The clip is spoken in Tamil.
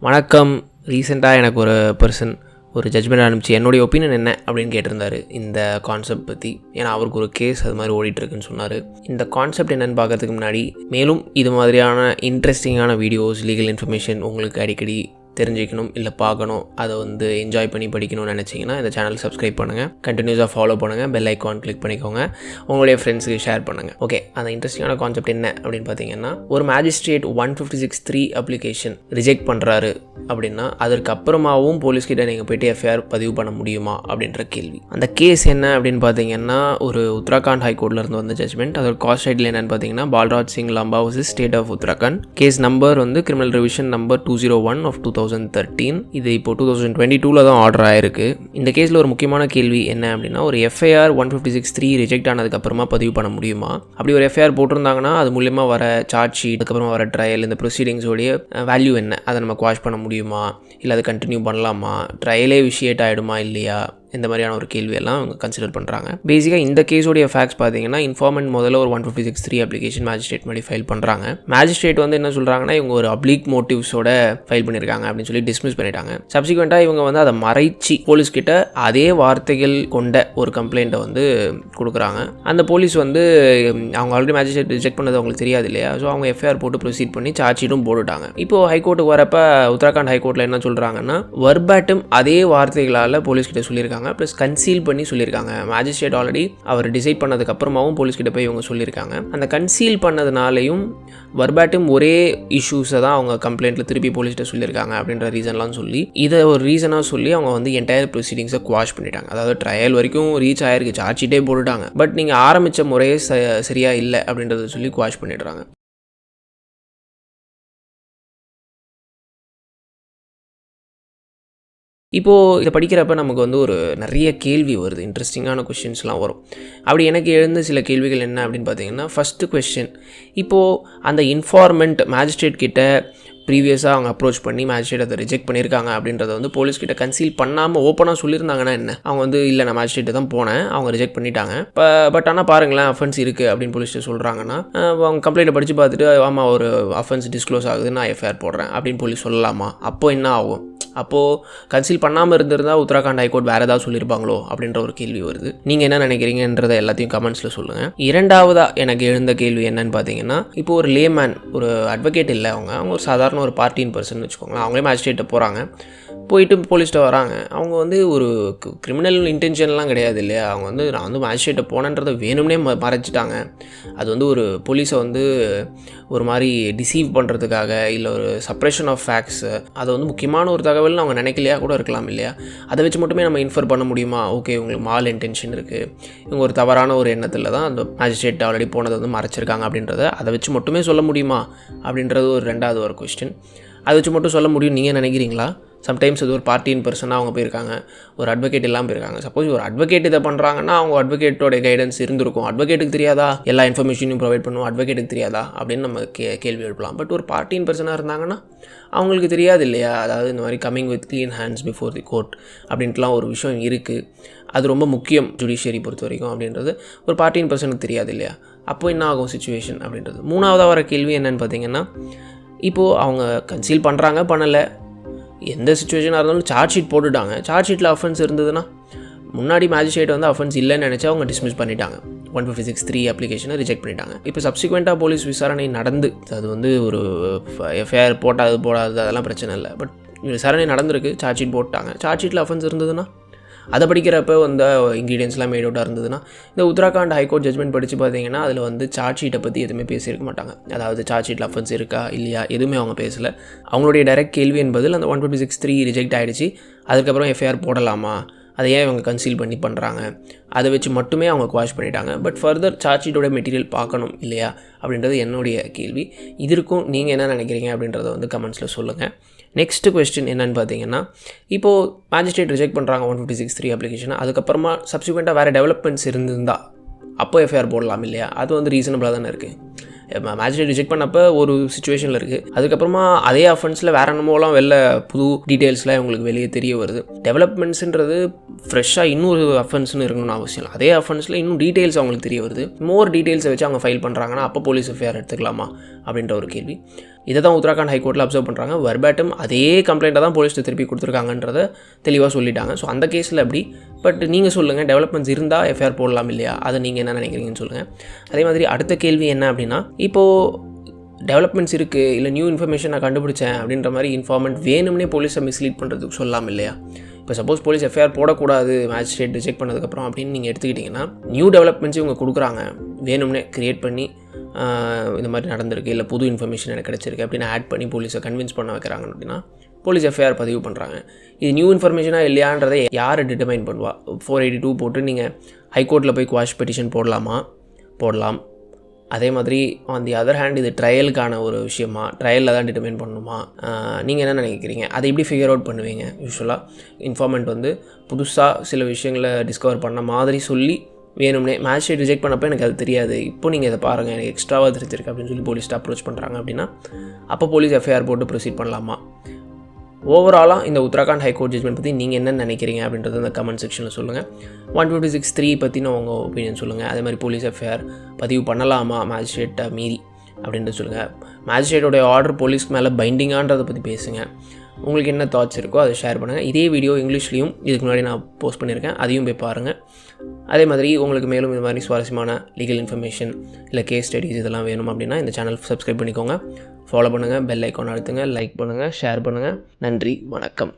வணக்கம். ரீசெண்டாக எனக்கு ஒரு பர்சன் ஒரு ஜட்மெண்ட் அனுப்பிச்சு என்னுடைய ஒப்பீனியன் என்ன? அப்படின்னு கேட்டிருந்தாரு இந்த கான்செப்ட் பற்றி ஏன்னா அவருக்கு ஒரு கேஸ் அது மாதிரி ஓடிட்டுருக்குன்னு சொன்னார். இந்த கான்செப்ட் என்னென்னு பார்க்கறதுக்கு முன்னாடி மேலும் இது மாதிரியான இன்ட்ரெஸ்டிங்கான வீடியோஸ் லீகல் இன்ஃபர்மேஷன் உங்களுக்கு அடிக்கடி தெரிஞ்சுக்கணும் இல்லை பார்க்கணும். அதை வந்து என்ஜாய் பண்ணி படிக்கணும்னு நினச்சிங்கன்னா இந்த சேனல் சப்ஸ்கிரைப் பண்ணுங்கள் கண்டினியூஸாக ஃபாலோ பண்ணுங்கள் பெல் ஐக்கான் கிளிக் பண்ணிக்கோங்க. உங்களுடைய ஃப்ரெண்ட்ஸுக்கு ஷேர் பண்ணுங்கள் ஓகே அந்த இன்ட்ரெஸ்டிங்கான கான்செப்ட் என்ன அப்படின்னு பார்த்தீங்கன்னா ஒரு magistrate one fifty six three application reject பண்ணுறாரு அப்படின்னா அதற்கு அப்புறமாவும் போலீஸ்கிட்ட நீங்கள் போயிட்டு எஃப்ஐஆர் பதிவு பண்ண முடியுமா அப்படின்ற கேள்வி. அந்த கேஸ் என்ன அப்படின்னு பார்த்தீங்கன்னா ஒரு உத்தராகண்ட் ஹைகோர்ட்லேருந்து வந்த ஜட்மெண்ட் அதோட காஸ்ட் சைடில் என்னன்னு பார்த்தீங்கன்னா Balraj Singh Lamba state of Uttarakhand. Case number வந்து criminal revision number two zero one of two thousand thousand thirteen இது இப்போ டூ தௌசண்ட் டுவெண்ட்டி டூவில் தான் ஆர்டர் ஆயிருக்கு. இந்த கேஸில் ஒரு முக்கியமான கேள்வி என்ன அப்படின்னா ஒரு FIR one fifty six three reject ஆனதுக்கப்புறமா பதிவு பண்ண முடியுமா? அப்படி ஒரு எஃப்ஐஆர் போட்டிருந்தாங்கன்னா அது மூலயமா வர சார்ஜ் ஷீட் அதுக்கப்புறமா வர ட்ரையல் இந்த ப்ரொசீடிங்ஸோடைய வேல்யூ என்ன? அதை நம்ம குவாஷ் பண்ண முடியுமா? இல்லை அது கண்டினியூ பண்ணலாமா? ட்ரையலே விஷியேட் ஆகிடுமா இல்லையா? இந்த மாதிரியான ஒரு கேள்வியெல்லாம் அவங்க கன்சிடர் பண்ணுறாங்க பேசிக்காக இந்த கேஸோடைய ஃபேக்ட்ஸ் பார்த்தீங்கன்னா இன்ஃபார்மெண்ட் முதல்ல ஒரு one fifty six three application magistrate மாதிரி ஃபைல் பண்ணுறாங்க மேஜிஸ்ட்ரேட் வந்து என்ன சொல்கிறாங்கன்னா இவங்க ஒரு அப்ளிக் மோட்டிவ்ஸோட ஃபைல் பண்ணியிருக்காங்க அப்படின்னு சொல்லி டிஸ்மிஸ் பண்ணிட்டாங்க. சப்சிக்வெண்ட்டாக இவங்க வந்து அதை மறைச்சி போலீஸ் கிட்ட அதே வார்த்தைகள் கொண்ட ஒரு கம்ப்ளைண்ட்டை வந்து கொடுக்குறாங்க. அந்த போலீஸ் வந்து அவங்க ஆல்ரெடி மேஜிஸ்ட்ரேட் ரிஜெக்ட் பண்ணது அவங்களுக்கு தெரியாது இல்லையா? ஸோ அவங்க எஃப்ஐஆர் போட்டு ப்ரொசீட் பண்ணி சார்ஜ் ஷீட்டும் போட்டுட்டாங்க. இப்போ ஹைகோர்ட்டுக்கு வரப்ப உத்தராகண்ட் ஹைகோர்ட்டில் என்ன சொல்கிறாங்கன்னா வர்பேட்டும் அதே வார்த்தைகளால் போலீஸ் கிட்ட சொல்லியிருக்காங்க. ப்ளஸ் கன்சீல் பண்ணி சொல்லியிருக்காங்க. மேஜிஸ்ட்ரேட் ஆல்ரெடி அவர் டிசைட் பண்ணதுக்கு அப்புறமாவும் போய் இவங்க சொல்லியிருக்காங்க. அந்த கன்சீல் பண்ணதுனாலையும் வர்பேட்டும் ஒரே இஷ்யூஸை தான் அவங்க கம்ப்ளைண்ட்டில் திருப்பி போலீஸ்கிட்ட சொல்லியிருக்காங்க அப்படின்ற ரீசன்லாம் சொல்லி இதை ஒரு ரீசனாக சொல்லி அவங்க வந்து என்டையர் ப்ரொசீடிங்ஸை குவாஷ் பண்ணிட்டாங்க. அதாவது ட்ரையல் வரைக்கும் ரீச் ஆயிருக்கு. சார்ஜ் ஷீட்டே போட்டுட்டாங்க. பட் நீங்கள் ஆரம்பித்த முறையே ச சரியாக இல்லை அப்படின்றத சொல்லி குவாஷ் பண்ணிடுறாங்க. இப்போது இதை படிக்கிறப்ப நமக்கு வந்து ஒரு நிறைய கேள்வி வருது. இன்ட்ரெஸ்டிங்கான கொஷின்ஸ்லாம் வரும். அப்படி எனக்கு எழுந்த சில கேள்விகள் என்ன அப்படின்னு பார்த்தீங்கன்னா ஃபஸ்ட்டு கொஷின் இப்போது அந்த இன்ஃபார்மெண்ட் மேஜிஸ்ட்ரேட் கிட்ட ப்ரீவியஸாக அவங்க அப்ரோச் பண்ணி மேஜிஸ்ட்ரேட் அதை ரிஜெக்ட் பண்ணியிருக்காங்க அப்படின்றத வந்து போலீஸ்கிட்ட கன்சீல் பண்ணாமல் ஓப்பனாக சொல்லியிருந்தாங்கன்னா என்ன? அவங்க வந்து இல்லை நான் மேஜிஸ்ட்ரேட் தான் போனேன். அவங்க ரிஜெக்ட் பண்ணிட்டாங்க. இப்போ பட் ஆனால் பாருங்களேன் அஃபென்ஸ் இருக்குது அப்படின்னு போலீஸ் சொல்கிறாங்கன்னா அவங்க கம்ப்ளைண்ட்டை படித்து பார்த்துட்டு ஆமாம் ஒரு அஃபென்ஸ் டிஸ்க்ளோஸ் ஆகுது நான் எஃப்ஐஆர் போடுறேன் அப்படின்னு போலீஸ் சொல்லலாமா? அப்போ என்ன ஆகும்? அப்போது கன்சீல் பண்ணாமல் இருந்திருந்தால் உத்தராகண்ட் ஹைகோர்ட் வேறு ஏதாவது சொல்லியிருப்பாங்களோ அப்படின்ற ஒரு கேள்வி வருது. நீங்கள் என்ன நினைக்கிறீங்கன்றதை எல்லாத்தையும் கமெண்ட்ஸில் சொல்லுங்கள் இரண்டாவதாக எனக்கு எழுந்த கேள்வி என்னன்னு பார்த்தீங்கன்னா இப்போ ஒரு லேமேன் ஒரு அட்வொகேட் இல்லை அவங்க. அவங்க ஒரு சாதாரண ஒரு பார்ட்டின் பர்சன் வச்சுக்கோங்களேன். அவங்களே மேஜிஸ்ட்ரேட்டை போகிறாங்க போயிட்டு போலீஸ்கிட்ட வராங்க. அவங்க வந்து ஒரு கிரிமினல் இன்டென்ஷன்லாம் கிடையாது இல்லையா? அவங்க வந்து நான் வந்து மேஜிஸ்ட்ரேட்டை போனேன்றதை வேணும்னே ம மறைச்சிட்டாங்க. அது வந்து ஒரு போலீஸை வந்து ஒரு மாதிரி டிசீவ் பண்ணுறதுக்காக இல்லை ஒரு சப்ரேஷன் ஆஃப் ஃபேக்ட்ஸ் அதை வந்து முக்கியமான ஒரு தகவல்னு அவங்க நினைக்கலையா கூட இருக்கலாம் இல்லையா? அதை வச்சு மட்டுமே நம்ம இன்ஃபர் பண்ண முடியுமா? ஓகே உங்களுக்கு மால் இன்டென்ஷன் இருக்குது இவங்க ஒரு தவறான ஒரு எண்ணத்தில் தான் அந்த மேஜிஸ்ட்ரேட் ஆல்ரெடி போனதை வந்து மறைச்சிருக்காங்க அப்படின்றத அதை வச்சு மட்டுமே சொல்ல முடியுமா? அப்படின்றது ஒரு ரெண்டாவது ஒரு கொஸ்டின் அதை வச்சு மட்டும் சொல்ல முடியும். நீங்கள் நினைக்கிறீங்களா? சம்டைம்ஸ் அது ஒரு பார்ட்டின் பர்சனாக அவங்க போயிருக்காங்க. ஒரு அட்வொகேட் இல்லாமல் போயிருக்காங்க. சப்போஸ் ஒரு அட்வொகேட் இதை பண்ணுறாங்கன்னா அவங்க அட்வொகேட்டோட கைடன்ஸ் இருந்திருக்கும். அட்வொகேட்டுக்கு தெரியாதா? எல்லா இன்ஃபர்மேஷனையும் ப்ரொவைட் பண்ணுவோம் அட்வொகேட்டுக்கு தெரியாதா? அப்படின்னு நம்ம கே கேள்வி எழுப்பலாம். பட் ஒரு பார்ட்டின் பர்சனாக இருந்தாங்கன்னா அவங்களுக்கு தெரியாது இல்லையா? அதாவது இந்த மாதிரி coming with clean hands before the court அப்படின்ட்டுலாம் ஒரு விஷயம் இருக்குது அது ரொம்ப முக்கியம் ஜுடிஷியரி பொறுத்த வரைக்கும் அப்படின்றது. ஒரு பார்ட்டின் பர்சனுக்கு தெரியாது இல்லையா? அப்போ என்ன ஆகும் சுச்சுவேஷன் அப்படின்றது. மூணாவதாக வர கேள்வி என்னென்னு பார்த்தீங்கன்னா இப்போது அவங்க கன்சீல் பண்ணுறாங்க பண்ணலை. எந்த சுச்சுவேஷனாக இருந்தாலும் சார்ஜ் ஷீட் போட்டுட்டாங்க. சார்ஜ் ஷீட்டில் அஃபென்ஸ் இருந்ததுன்னா முன்னாடி மேஜிஸ்ட்ரேட் வந்து அஃபென்ஸ் இல்லைன்னு நினச்சா அவங்க டிஸ்மிஸ் பண்ணிட்டாங்க. ஒன் ஃபிஃப்டி சிக்ஸ் த்ரீ அப்ளிகேஷனை ரிஜெக்ட் பண்ணிட்டாங்க. இப்போ சப்சிக்வெண்ட்டாக போலீஸ் விசாரணை நடந்து அது வந்து ஒரு uh, எஃப்ஐஆர் போட்டாது போடாது அதெல்லாம் பிரச்சனை இல்லை. பட் விசாரணை நடந்திருக்கு சார்ஜ் ஷீட் போட்டாங்க. சார்ஜ் ஷீட்டில் அஃபென்ஸ் இருந்ததுன்னா அதை படிக்கிறப்ப வந்து இன்க்ரீடியன்ஸ்லாம் மேட் அவுட்டாக இருந்ததுன்னா இந்த உத்தராகண்ட் ஹைகோர்ட் ஜட்மெண்ட் படித்து பார்த்தீங்கன்னா அதில் வந்து சார்ஜ் ஷீட்டை பற்றி எதுவுமே பேசியிருக்க மாட்டாங்க. அதாவது சார்ஜ் ஷீட்டில் அஃபென்ஸ் இருக்கா இல்லையா எதுவுமே அவங்க பேசலை. அவங்களுடைய டைரக்ட் கேள்வி என்பதில் அந்த one twenty six three reject ஆகிடுச்சு அதுக்கப்புறம் எஃப்ஐஆர் போடலாமா? அதை ஏன் இவங்க கன்சீல் பண்ணி பண்ணுறாங்க அதை வச்சு மட்டுமே அவங்க குவாஷ் பண்ணிட்டாங்க. பட் ஃபர்தர் சார்ஜீட்டோட மெட்டீரியல் பார்க்கணும் இல்லையா? அப்படின்றது என்னுடைய கேள்வி. இதற்கும் நீங்கள் என்ன நினைக்கிறீங்க அப்படின்றத வந்து கமெண்ட்ஸில் சொல்லுங்கள் நெக்ஸ்ட்டு கொஸ்டின் என்னன்னு பார்த்தீங்கன்னா இப்போது மேஜிஸ்ட்ரேட் ரிஜெக்ட் பண்ணுறாங்க one fifty six three application அதுக்கப்புறமா சப்சிக்வெண்ட்டாக வேறு டெவலப்மெண்ட்ஸ் இருந்திருந்தா அப்போ எஃப்ஐஆர் போடலாம் இல்லையா? அது வந்து ரீசனபிளாக தானே இருக்குது மேஜிஸ்ட்ரேட் ரிஜெக்ட் பண்ணப்போ ஒரு சுச்சுவேஷனில் இருக்குது அதுக்கப்புறமா அதே அஃபென்ஸில் வேற என்னமோலாம் வெளில புது டீட்டெயில்ஸ்லாம் உங்களுக்கு வெளியே தெரிய வருது. டெவலப்மெண்ட்ஸுன்றது ஃப்ரெஷ்ஷாக இன்னொரு அஃபென்ஸ்னு இருக்கணும்னு அவசியம் இல்லை. அதே அஃபென்ஸில் இன்னும் டீட்டெயில்ஸ் அவங்களுக்கு தெரிய வருது. மோர் டீட்டெயில்ஸை வச்சு அவங்க ஃபைல் பண்ணுறாங்கன்னா அப்போ போலீஸ் எஃப்ஐஆர் எடுத்துக்கலாமா அப்படின்ற ஒரு கேள்வி. இதை தான் உத்தராகண்ட் ஹைகோர்ட்டில் அப்சர்வ் பண்ணுறாங்க வர்பேட்டம் அதே கம்ப்ளைண்ட்டை தான் போலீஸ்ட்டு திருப்பி கொடுத்துருக்காங்கன்றத தெளிவாக சொல்லிட்டாங்க. ஸோ அந்த கேஸில் அப்படி பட் நீங்கள் சொல்லுங்கள் டெவலப்மெண்ட்ஸ் இருந்தால் எஃப்ஐஆர் போடலாம் இல்லையா? அதை நீங்கள் என்ன நினைக்கிறீங்கன்னு சொல்லுங்கள் அதே மாதிரி அடுத்த கேள்வி என்ன அப்படின்னா இப்போது டெவலப்மெண்ட்ஸ் இருக்குது இல்லை நியூ இன்ஃபர்மேஷன் நான் கண்டுபிடிச்சேன் அப்படின்ற மாதிரி இன்ஃபார்மெண்ட் வேணும்னே போலீஸை மிஸ்லீட் பண்ணுறதுக்கு சொல்லலாம் இல்லையா? இப்போ சப்போஸ் போலீஸ் எஃப்ஐஆர் போடக்கூடாது மேஜிஸ்ட்ரேட் ரிஜெக்ட் பண்ணதுக்கப்புறம் அப்படின்னு நீங்கள் எடுத்துக்கிட்டிங்கன்னா நியூ டெவலப்மெண்ட்ஸ் இவங்க கொடுக்குறாங்க. வேணும்னே க்ரியேட் பண்ணி இந்த மாதிரி நடந்திருக்கு இல்லை புது இன்ஃபர்மேஷன் எனக்கு கிடச்சிருக்கு அப்படின்னு ஆட் பண்ணி போலீஸை கன்வின்ஸ் பண்ண வைக்கிறாங்க அப்படின்னா போலீஸ் எஃப்ஐஆர் பதிவு பண்ணுறாங்க இது நியூ இன்ஃபர்மேஷனாக இல்லையான்றதை யார் டிட்டர்மைன் பண்ணுவா? ஃபோர் எயிட்டி டூ போட்டு நீங்கள் ஹைகோர்ட்டில் போய் குவாஷ் பெட்டிஷன் போடலாமா? போடலாம். அதே மாதிரி ஆன் தி அதர் ஹேண்ட் இது ட்ரையலுக்கான ஒரு விஷயமா? ட்ரையலில் தான் டிட்டர்மைன் பண்ணணுமா நீங்கள் என்ன நினைக்கிறீங்க? அதை எப்படி ஃபிகர் அவுட் பண்ணுவீங்க? யூஸ்வலாக இன்ஃபார்மெண்ட் வந்து புதுசாக சில விஷயங்களை டிஸ்கவர் பண்ண மாதிரி சொல்லி வேணும்னே மேட்ச் ரிஜெக்ட் பண்ணப்போ எனக்கு அது தெரியாது. இப்போ நீங்கள் இதை பாருங்கள் எனக்கு எக்ஸ்ட்ராவாக தெரிஞ்சிருக்கு அப்படின்னு சொல்லி போலீஸ்ட்டு அப்ரோச் பண்ணுறாங்க அப்படின்னா அப்போ போலீஸ் எஃப்ஐஆர் போட்டு ப்ரொசீட் பண்ணலாமா? ஓவராலாக இந்த உத்தராகண்ட் ஹைகோர்ட் ஜட்மெண்ட் பற்றி நீங்கள் என்ன நினைக்கிறீங்க அப்படின்றத அந்த கமெண்ட் செக்ஷனில் சொல்லுங்கள் ஒன் டுவெண்ட்டி சிக்ஸ் த்ரீ பற்றின உங்கள் ஒப்பீனியன் சொல்லுங்கள் அதே மாதிரி போலீஸ் எஃப்ஐஆர் பதிவு பண்ணலாமா மேஜிஸ்ட்ரேட்டை மீறி அப்படின்ட்டு சொல்லுங்கள் மேஜிஸ்ட்ரேட்டோடைய ஆர்டர் போலீஸ்க்கு மேலே பைண்டிங்கான்றதை பற்றி பேசுங்க. உங்களுக்கு என்ன தாட்ஸ் இருக்கோ அதை ஷேர் பண்ணுங்கள் இதே வீடியோ இங்கிலீஷ்லேயும் இதுக்கு முன்னாடி நான் போஸ்ட் பண்ணியிருக்கேன். அதையும் போய் பாருங்கள் அதே மாதிரி உங்களுக்கு மேலும் இது மாதிரி சுவாரஸ்யமான லீகல் இன்ஃபர்மேஷன் இல்லை கேஸ் ஸ்டடிஸ் இதெல்லாம் வேணும் அப்படின்னா இந்த சேனல் சப்ஸ்கிரைப் பண்ணிக்கோங்க. ஃபாலோ பண்ணுங்கள் பெல் ஐக்கான் அழுத்துங்க லைக் பண்ணுங்கள் ஷேர் பண்ணுங்கள் நன்றி வணக்கம்.